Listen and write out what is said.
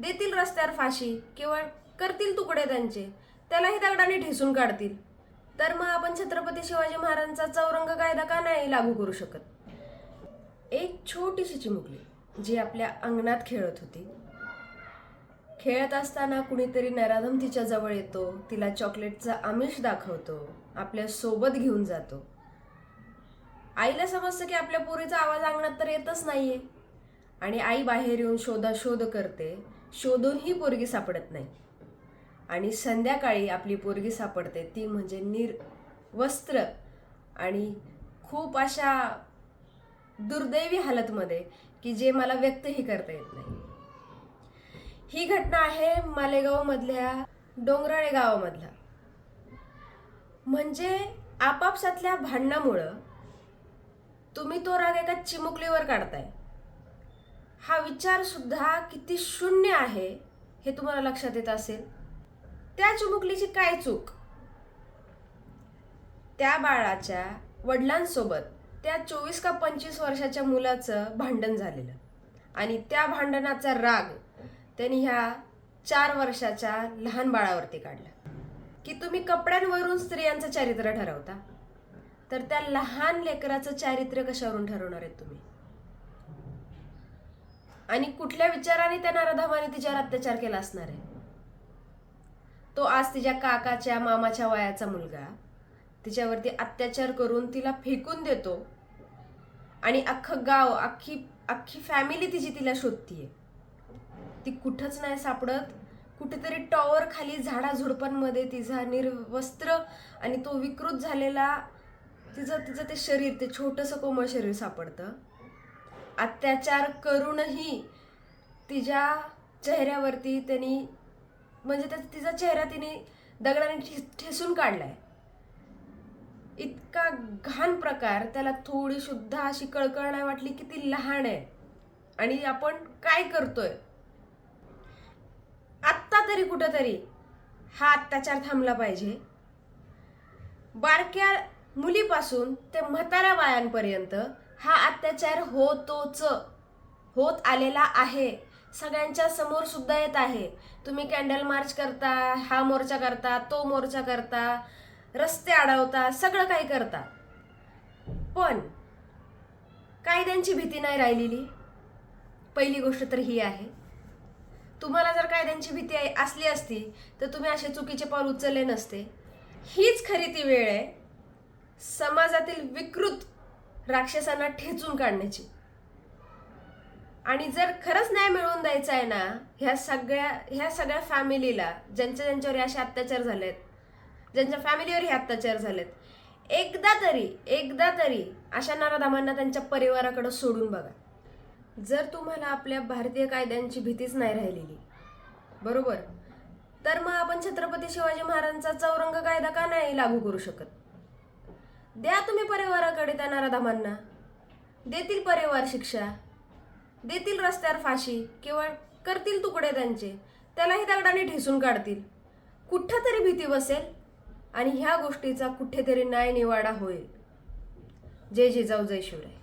देतील रस्त्यावर फाशी किंवा करतील तुकडे त्यांचे. त्यालाही दगडाने ठेसून काढतील. तर मग आपण छत्रपती शिवाजी महाराजांचा चौरंग कायदा का नाही लागू करू शकत? एक छोटीशी चिमुकली जी आपल्या अंगणात खेळत होती. खेळत असताना कुणीतरी नराधम तिच्या जवळ येतो तिला चॉकलेटचं आमिष दाखवतो आपल्यासोबत घेऊन जातो. आईला समजतं की आपल्या पोरीचा आवाज अंगणात तर येतच नाहीये. आणि आई बाहेर येऊन शोधाशोध करते शोधूनही पोरगी सापडत नाही. आणि संध्याकाळी आपली पोरगी सापडते ती म्हणजे निर वस्त्र आणि खूप अशा दुर्दैवी हालतमध्ये की जे मला व्यक्तही करता येत नाही. ही घटना आहे मालेगावमधल्या डोंगराळे गावामधला म्हणजे आपापसातल्या भांडणामुळं तुम्ही तो राग एका चिमुकलीवर काढताय. हा विचारसुद्धा किती शून्य आहे हे तुम्हाला लक्षात येत असेल. त्या चिमुकलीची काय चूक? त्या बाळाच्या वडिलांसोबत त्या चोवीस का पंचवीस वर्षाच्या मुलाचं भांडण झालेलं. आणि त्या भांडणाचा राग त्यांनी ह्या चार वर्षाच्या लहान बाळावरती काढला. की तुम्ही कपड्यांवरून स्त्रियांचं चारित्र्य ठरवता. तर त्या लहान लेकराचं चारित्र्य कशावरून ठरवणार आहेत तुम्ही? आणि कुठल्या विचाराने त्या नारदामाने तिच्यावर अत्याचार केला असणार आहे? तो आज तिच्या काकाच्या मामाच्या वयाचा मुलगा तिच्यावरती अत्याचार करून तिला फेकून देतो आणि अख्खं गाव अख्खी अख्खी फॅमिली तिची तिला शोधतीये. ती कुठंच नाही सापडत. कुठेतरी टॉवर खाली झाडा झुडपांमध्ये तिचा निर्वस्त्र आणि तो विकृत झालेला तिचं तिचं ते शरीर ते छोटंसं कोमळ शरीर सापडतं. अत्याचार करूनही तिच्या चेहऱ्यावरती त्यांनी म्हणजे त्या तिचा चेहरा तिने दगडाने ठे- ठेसून काढलाय. इतका घाण प्रकार त्याला थोडी सुद्धा अशी कळकळ नाही वाटली की ती लहान आहे. आणि आपण काय करतोय? आत्ता तरी कुठंतरी हा अत्याचार थांबला पाहिजे. बारक्या मुलीपासून ते म्हाताऱ्या बायांपर्यंत हा अत्याचार होतोच. होत आलेला आहे. सगळ्यांच्या समोर सुद्धा येत आहे. तुम्ही कॅन्डल मार्च करता हा मोर्चा करता तो मोर्चा करता रस्ते अडवता सगळं काही करता. पण कायद्यांची भीती नाही राहिलेली. पहिली गोष्ट तर ही आहे. तुम्हाला जर कायद्यांची भीती असली असती तर तुम्ही असे चुकीचे पाऊल उचलले नसते. हीच खरी ती वेळ आहे. समाजातील विकृत राक्षसांना ठेचून काढण्याची. आणि जर खरंच न्याय मिळवून द्यायचा आहे ना ह्या सगळ्या ह्या सगळ्या फॅमिलीला ज्यांच्या ज्यांच्यावर हे असे अत्याचार झालेत ज्यांच्या फॅमिलीवर हे अत्याचार झालेत एकदा तरी एकदा तरी अशा नराधामांना त्यांच्या परिवाराकडं सोडून बघा. जर तुम्हाला आपल्या भारतीय कायद्यांची भीतीच नाही राहिलेली बरोबर? तर मग आपण छत्रपती शिवाजी महाराजांचा चौरंग कायदा का नाही लागू करू शकत? द्या तुम्ही परिवाराकडे त्या नराधामांना देतील परिवार शिक्षा. देतील रस्त्यावर फाशी किंवा करतील तुकडे त्यांचे. त्यालाही दगडाने ठेसून काढतील. कुठं तरी भीती बसेल आणि ह्या गोष्टीचा कुठेतरी न्याय निवाडा होईल. जय जिजाऊ जय शिवराय.